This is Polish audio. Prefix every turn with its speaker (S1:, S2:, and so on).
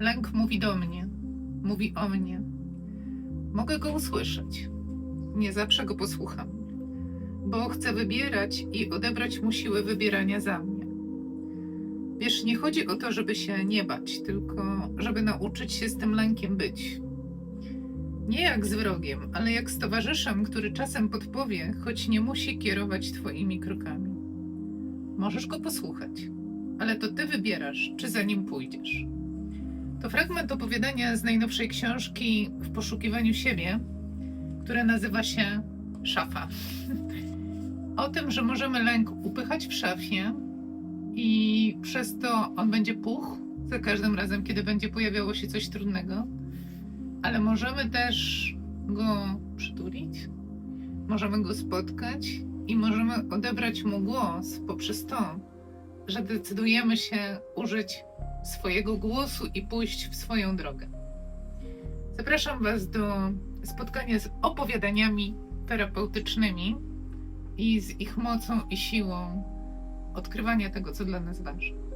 S1: Lęk mówi do mnie, mówi o mnie. Mogę go usłyszeć. Nie zawsze go posłucham, bo chcę wybierać i odebrać mu siłę wybierania za mnie. Wiesz, nie chodzi o to, żeby się nie bać, tylko żeby nauczyć się z tym lękiem być. Nie jak z wrogiem, ale jak z towarzyszem, który czasem podpowie, choć nie musi kierować Twoimi krokami. Możesz go posłuchać, ale to Ty wybierasz, czy za nim pójdziesz. To fragment opowiadania z najnowszej książki W poszukiwaniu siebie, które nazywa się Szafa. O tym, że możemy lęk upychać w szafie i przez to on będzie puch za każdym razem, kiedy będzie pojawiało się coś trudnego, ale możemy też go przytulić, możemy go spotkać i możemy odebrać mu głos poprzez to, że decydujemy się użyć swojego głosu i pójść w swoją drogę. Zapraszam Was do spotkania z opowiadaniami terapeutycznymi i z ich mocą i siłą odkrywania tego, co dla nas ważne.